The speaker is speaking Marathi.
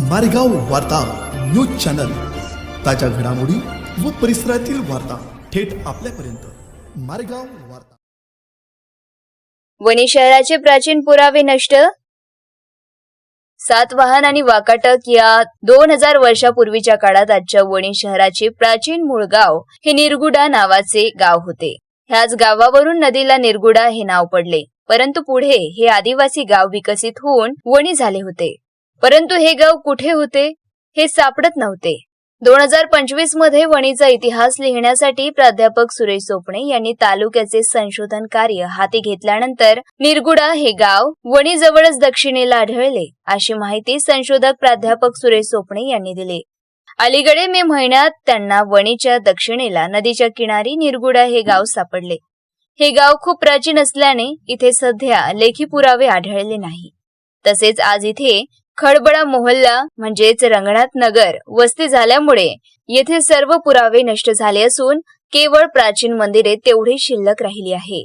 मारेगाव वार्ता न्यूज चॅनल. ताज्या घडामोडी व परिसरातील वार्ता थेट आपल्यापर्यंत. मारेगाव वार्ता. वणी शहराचे प्राचीन पुरावे नष्ट? सातवाहन आणि वाकाटक या दोन हजार वर्षापूर्वीच्या काळात आजच्या वणी शहराचे प्राचीन मूळ गाव हे निरगुडा नावाचे गाव होते. ह्याच गावावरून नदीला निरगुडा हे नाव पडले. परंतु पुढे हे आदिवासी गाव विकसित होऊन वणी झाले होते. परंतु हे गाव कुठे होते हे सापडत नव्हते. दोन हजार पंचवीसमध्ये वणीचा इतिहास लिहिण्यासाठी प्राध्यापक सुरेश सोपणे यांनी तालुक्याचे संशोधन कार्य हाती घेतल्यानंतर निरगुडा हे गाव वणी जवळच दक्षिणेला आढळले अशी माहिती संशोधक प्राध्यापक सुरेश सोपणे यांनी दिली. अलीकडे मे महिन्यात त्यांना वणीच्या दक्षिणेला नदीच्या किनारी निरगुडा हे गाव सापडले. हे गाव खूप प्राचीन असल्याने इथे सध्या लेखी पुरावे आढळले नाही. तसेच आज इथे खडबडा मोहल्ला म्हणजेच रंगनाथ नगर वस्ती झाल्यामुळे येथे सर्व पुरावे नष्ट झाले असून केवळ प्राचीन मंदिरे तेवढी शिल्लक राहिली आहे.